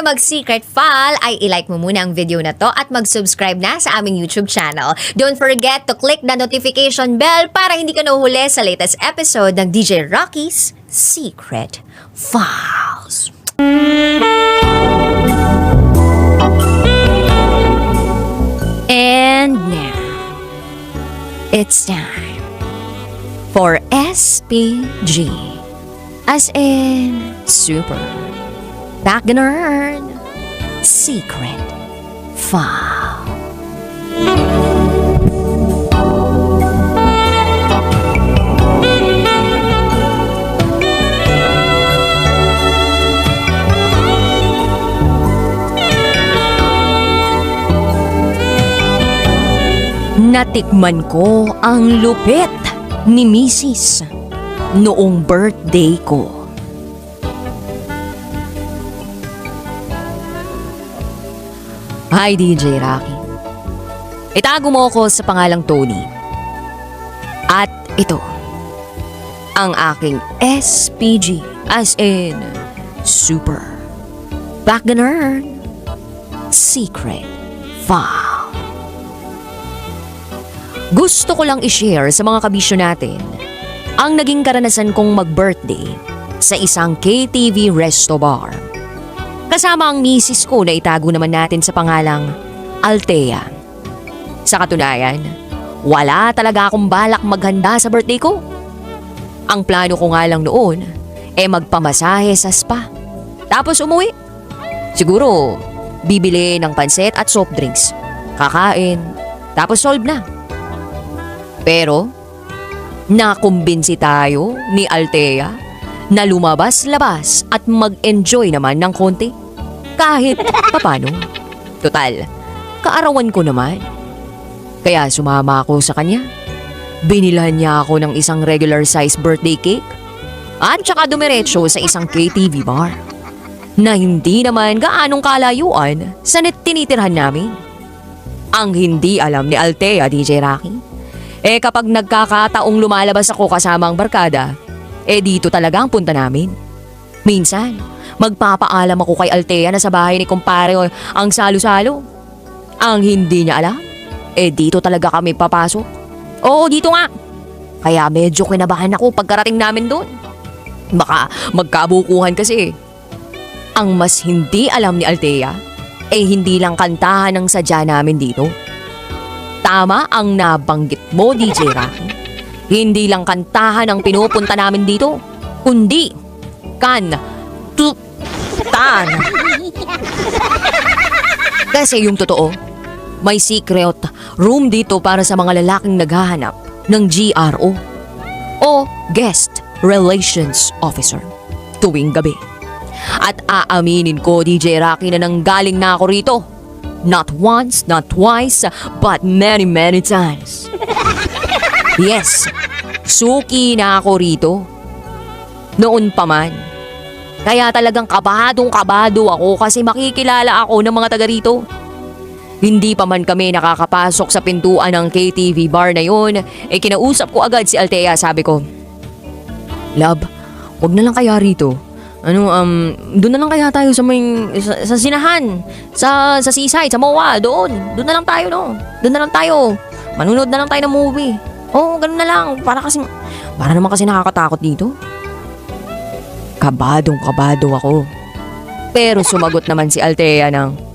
tayo mag-secret file, ay ilike mo muna ang video na to at mag-subscribe na sa aming YouTube channel. Don't forget to click the notification bell para hindi ka nahuhuli sa latest episode ng DJ Rocky's Secret Files. And now, it's time for SPG. As in, super. Back nerd. Secret File. Natikman ko ang lupit ni Mrs. noong birthday ko. Hi DJ Rocky. Itago mo ako sa pangalang Tony. At ito, ang aking SPG as in Super Wagner Secret File. Gusto ko lang i-share sa mga kabisyo natin ang naging karanasan kong mag-birthday sa isang KTV resto bar. Kasama ang misis ko na itago naman natin sa pangalang Altea. Sa katunayan, wala talaga akong balak maghanda sa birthday ko. Ang plano ko nga lang noon, eh magpamasahe sa spa. Tapos umuwi. Siguro, bibili ng panset at soft drinks. Kakain. Tapos solve na. Pero, nakumbinsi tayo ni Altea na lumabas-labas at mag-enjoy naman ng konti. Kahit papano. Total, kaarawan ko naman. Kaya sumama ako sa kanya. Binilhan niya ako ng isang regular size birthday cake at saka dumiretso sa isang KTV bar na hindi naman gaanong kalayuan sa tinitirhan namin. Ang hindi alam ni Altea, DJ Rocky, eh kapag nagkakataong lumalabas ako kasama ang barkada, eh dito talaga ang punta namin. Minsan, magpapaalam ako kay Altea na sa bahay ni kumpare ang salo-salo. Ang hindi niya alam, eh dito talaga kami papasok. Oo, dito nga. Kaya medyo kinabahan ako pagkarating namin doon. Baka magkabukuhan kasi. Ang mas hindi alam ni Altea, eh hindi lang kantahan ang sadya namin dito. Tama ang nabanggit mo, DJ Rocky. Hindi lang kantahan ang pinupunta namin dito, kundi kan tutan. Kasi yung totoo, may secret room dito para sa mga lalaking naghahanap ng GRO o Guest Relations Officer tuwing gabi. At aaminin ko, DJ Rocky, na nanggaling na ako rito. Not once, not twice, but many, many times. Yes, suki na ako rito. Noon pa man. Kaya talagang kabadong kabado ako kasi makikilala ako ng mga taga rito. Hindi pa man kami nakakapasok sa pintuan ng KTV bar na yun, eh kinausap ko agad si Altea, sabi ko, Love, wag na lang kaya rito. Ano, um, doon na lang kaya tayo sa may, sa, sa sinahan, sa, sa seaside, sa MOA, doon. Doon na lang tayo, no? Doon na lang tayo. Manunod na lang tayo ng movie. Oo, ganun na lang. Para kasi, para naman kasi nakakatakot dito. Kabadong kabado ako. Pero sumagot naman si Altea ng,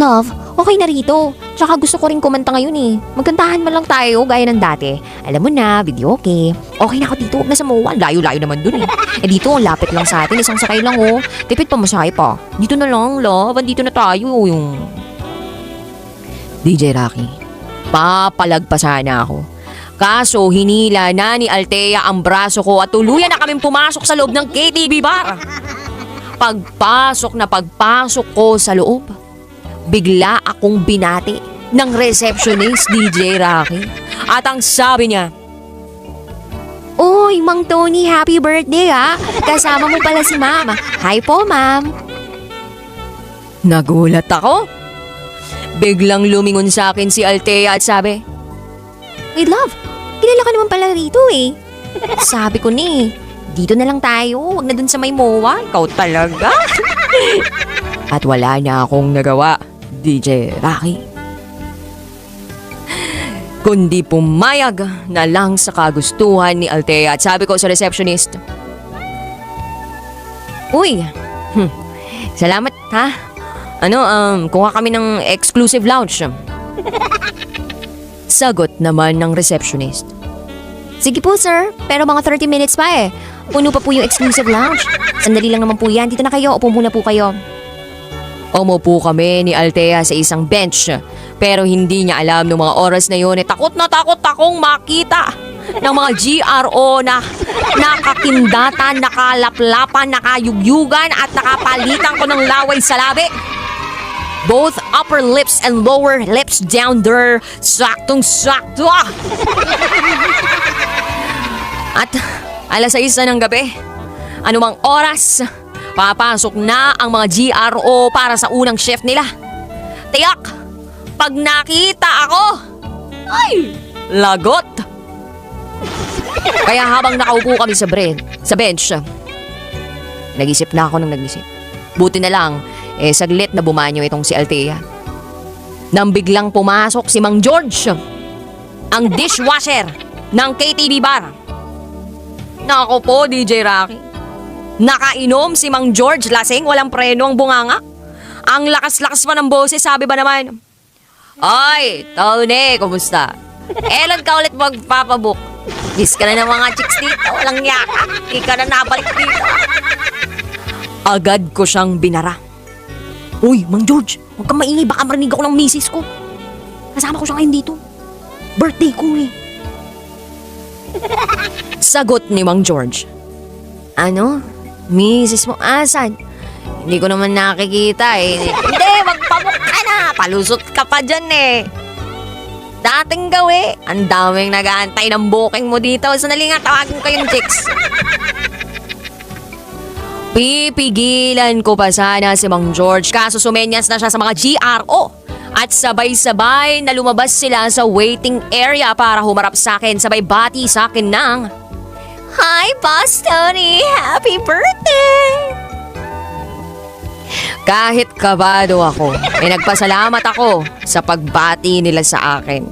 Love, okay na rito. Tsaka gusto ko rin kumanta ngayon eh. Magkantahan man lang tayo gaya ng dati. Alam mo na, video okay. Okay na ako dito, huwag na sa MOA. Layo-layo naman dun eh. Eh dito, lapit lang sa atin. Isang sakay lang oh. Tipid pa masahe pa. Dito na lang, love. Andito na tayo. Yung... DJ Rocky, papalagpasan na ako. Kaso hinila na ni Altea ang braso ko at tuluyan na kaming pumasok sa loob ng KTV bar. Pagpasok na pagpasok ko sa loob, bigla akong binati ng receptionist DJ Rocky. At ang sabi niya, Uy, Mang Tony, happy birthday ha! Kasama mo pala si Mama. Hi po, Ma'am. Nagulat ako. Biglang lumingon sa akin si Altea at sabi, Wait, love, kilala ka naman pala rito eh. Sabi ko ni, dito na lang tayo, wag na dun sa may mowa. Ikaw talaga. At wala na akong nagawa, DJ Rocky. Kundi pumayag na lang sa kagustuhan ni Altea at sabi ko sa receptionist, Uy, hmm, salamat ha. Ano, um, kuha kami ng exclusive lounge. Sagot naman ng receptionist. Sige po sir, pero mga 30 minutes pa eh. Puno pa po yung exclusive lounge. Sandali lang naman po yan. Dito na kayo, upo muna po kayo. Umupo kami ni Altea sa isang bench. Pero hindi niya alam noong mga oras na yun eh, takot na takot akong makita ng mga GRO na nakakindatan, nakalaplapan, nakayugyugan at nakapalitan ko ng laway sa labi. Both upper lips and lower lips down there, saktong sakto! At alas 6 na ng gabi, anumang oras, papasok na ang mga GRO para sa unang shift nila. Tiyak, pag nakita ako, ay, lagot! Kaya habang nakaupo kami sa, bre- sa bench, nag-isip na ako ng nag-isip. Buti na lang, eh saglit na bumanyo itong si Althea. Nang biglang pumasok si Mang George, ang dishwasher ng KTV bar. Nako po, DJ Rocky. Nakainom si Mang George lasing, walang preno ang bunganga. Ang lakas-lakas pa ng boses, sabi ba naman? Ay, Tony, kumusta? Elan ka ulit magpapabook? Miss ka na ng mga chicks dito, walang yaka. Di ka na nabalik dito. Agad ko siyang binara. Uy, Mang George, huwag kang maingay, baka marinig ako ng misis ko. Kasama ko siya ngayon dito. Birthday ko eh. Sagot ni Mang George. Ano? Misis mo asan? Hindi ko naman nakikita eh. Hindi, magpamuk ka na. Palusot ka pa dyan eh. Dating gawi. Ang daming nag-aantay ng booking mo dito. Sandali nga, tawagin ko yung chicks. Pipigilan ko pa sana si Mang George kaso sumenyas na siya sa mga GRO. At sabay-sabay na lumabas sila sa waiting area para humarap sa akin sabay bati sa akin ng Hi, Boss Tony! Happy birthday! Kahit kabado ako, ay nagpasalamat ako sa pagbati nila sa akin.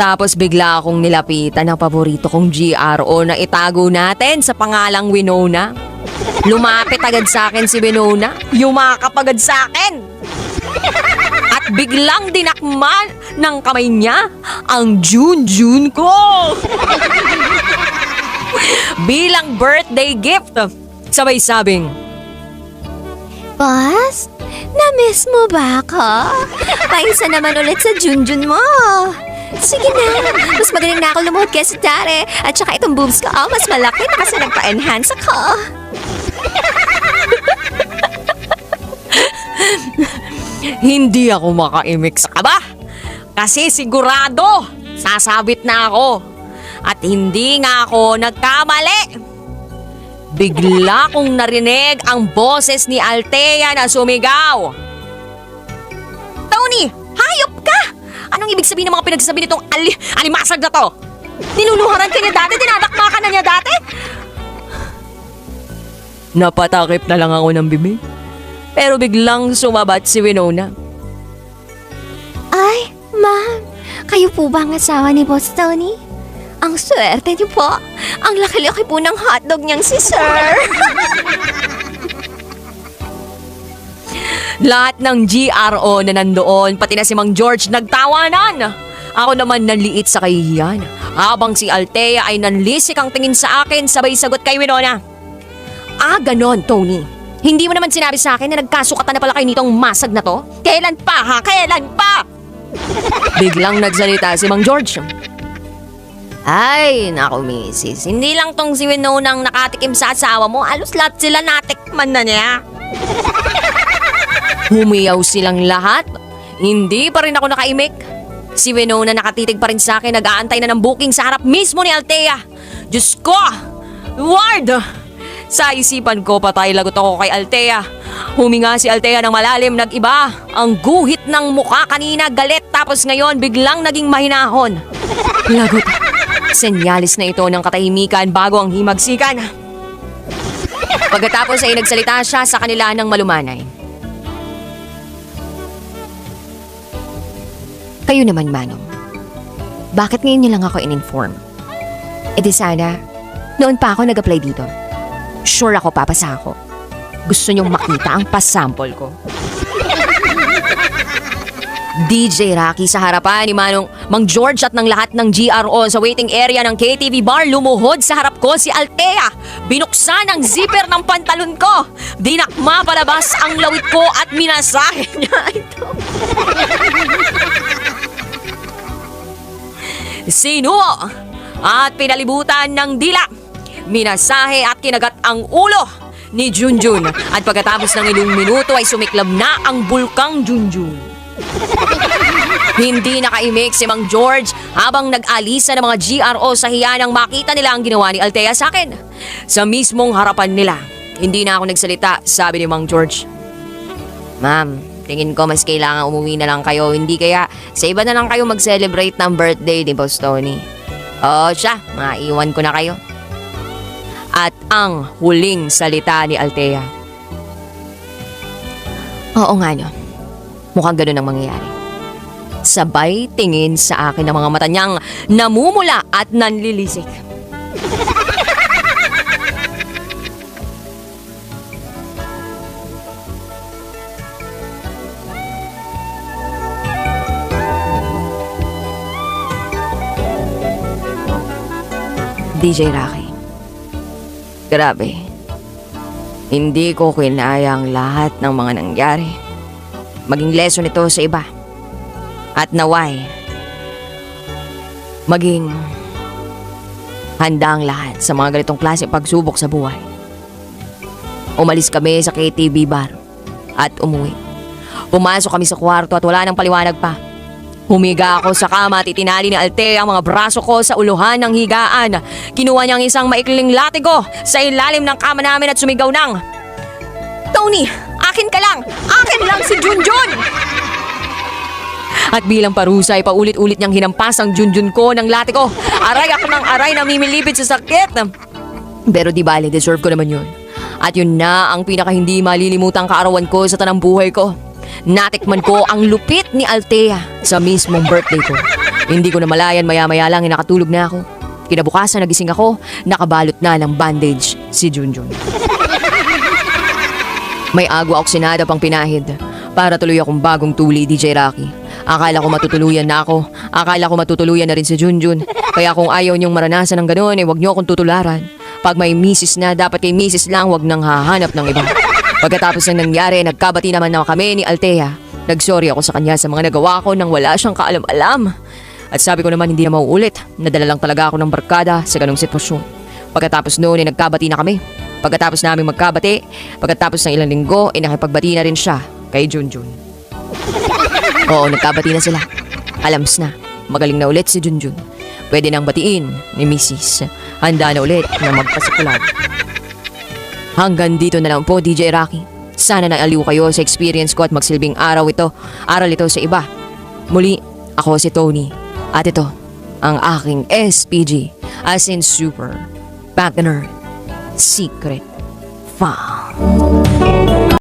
Tapos bigla akong nilapitan ng paborito kong GRO na itago natin sa pangalang Winona. Lumapit agad sa akin si Winona, yumakap agad sa akin. At biglang dinakman ng kamay niya ang June-June ko. Bilang birthday gift. Sabay sabing, Boss, na-miss mo ba ako? Paisa naman ulit sa Junjun mo. Sige na, mas magaling na ako lumuhod kesa dati. At saka itong boobs ko, oh, mas malaki na kasi nagpa-enhance ako. Hindi ako makaimik sa kaba. Kasi sigurado, sasabit na ako. At hindi nga ako nagkamali. Bigla kong narinig ang boses ni Altea na sumigaw. Tony, hayop ka! Anong ibig sabihin ng mga pinagsasabi nitong ali alimasag na to? Niluluharan ka niya dati? Dinadakma ka na niya dati? Napatakip na lang ako ng bibig. Pero biglang sumabat si Winona. Ay, ma'am, kayo po ba ang asawa ni Boss Tony? Ang swerte niyo po. Ang laki-laki po ng hotdog niyang si Sir. Lahat ng GRO na nandoon, pati na si Mang George, nagtawanan. Ako naman nanliit sa kahihiyan. Habang si Altea ay nanlisik ang tingin sa akin, sabay sagot kay Winona. Ah, ganon, Tony. Hindi mo naman sinabi sa akin na nagkasukatan na pala kayo nitong masag na to? Kailan pa ha? Kailan pa? Biglang nagsalita si Mang George. Ay, naku misis. Hindi lang tong si Winona ang nakatikim sa asawa mo. Alos lahat sila natikman na niya. Humiyaw silang lahat. Hindi pa rin ako nakaimik. Si Winona nakatitig pa rin sa akin, nag-aantay na ng booking sa harap mismo ni Altea. Diyos ko! Lord! Sa isipan ko, patay lagot ako kay Altea. Huminga si Altea ng malalim, nag-iba. Ang guhit ng mukha kanina, galit, tapos ngayon biglang naging mahinahon. Lagot. Senyalis na ito ng katahimikan bago ang himagsikan. Pagkatapos ay nagsalita siya sa kanila ng malumanay. Kayo naman, Manong. Bakit ngayon niyo lang ako in-inform? E di sana, noon pa ako nag-apply dito. Sure ako papasa ako. Gusto niyong makita ang pasample ko. DJ Rocky sa harapan ni Manong Mang George at ng lahat ng GRO sa waiting area ng KTV bar lumuhod sa harap ko si Altea. Binuksan ang zipper ng pantalon ko. Dinakma palabas ang lawit ko at minasahe niya ito. Sinuo at pinalibutan ng dila. Minasahe at kinagat ang ulo ni Junjun. At pagkatapos ng ilang minuto ay sumiklab na ang bulkang Junjun. Hindi nakaimik si Mang George habang nag-alisa ng mga GRO sa hiya makita nila ang ginawa ni Altea sa akin. Sa mismong harapan nila, hindi na ako nagsalita, sabi ni Mang George. Ma'am, tingin ko mas kailangan umuwi na lang kayo. Hindi kaya sa iba na lang kayo mag-celebrate ng birthday ni Boss Tony. Oo siya, maiwan ko na kayo. At ang huling salita ni Altea. Oo nga no, mukhang ganun ang mangyayari. Sabay tingin sa akin ng mga mata niyang namumula at nanlilisik. DJ Rocky. Grabe. Hindi ko kinaya ang lahat ng mga nangyari. Maging lesson ito sa iba. At naway, maging handa ang lahat sa mga ganitong klase pagsubok sa buhay. Umalis kami sa KTV bar at umuwi. Pumasok kami sa kwarto at wala nang paliwanag pa. Humiga ako sa kama at itinali ni Altea ang mga braso ko sa uluhan ng higaan. Kinuha niya ang isang maikling latigo sa ilalim ng kama namin at sumigaw ng, Tony, akin ka lang! Akin lang si Junjun! At bilang parusa ay paulit-ulit niyang hinampas ang Junjun ko ng latigo. Aray ako ng aray na mimilipit sa sakit. Pero di bale, deserve ko naman yun. At yun na ang pinaka hindi malilimutang kaarawan ko sa tanang buhay ko. Natikman ko ang lupit ni Altea sa mismong birthday ko. Hindi ko na malayan maya-maya lang nakatulog na ako. Kinabukasan nagising ako, nakabalot na ng bandage si Junjun. May agwa oksinada pang pinahid para tuloy akong bagong tuli DJ Rocky. Akala ko matutuluyan na ako. Akala ko matutuluyan na rin si Junjun. Kaya kung ayaw niyong maranasan ng gano'n, eh wag niyo akong tutularan. Pag may misis na, dapat kay misis lang, wag nang hahanap ng iba. Pagkatapos ng nangyari, nagkabati naman na kami ni Altea. Nagsorry ako sa kanya sa mga nagawa ko nang wala siyang kaalam-alam. At sabi ko naman hindi na mauulit. Nadala lang talaga ako ng barkada sa ganong sitwasyon. Pagkatapos noon, eh, nagkabati na kami. Pagkatapos namin magkabati, pagkatapos ng ilang linggo, eh, nakipagbati na rin siya kay Junjun. Oo, nagkabati na sila. Alams na. Magaling na ulit si Junjun. Pwede nang batiin ni Mrs. Handa na ulit na magpasikulag. Hanggang dito na lang po, DJ Rocky. Sana naaliw kayo sa experience ko at magsilbing araw ito. Aral ito sa iba. Muli, ako si Tony. At ito, ang aking SPG. As in Super. Partner. Secret. Fun.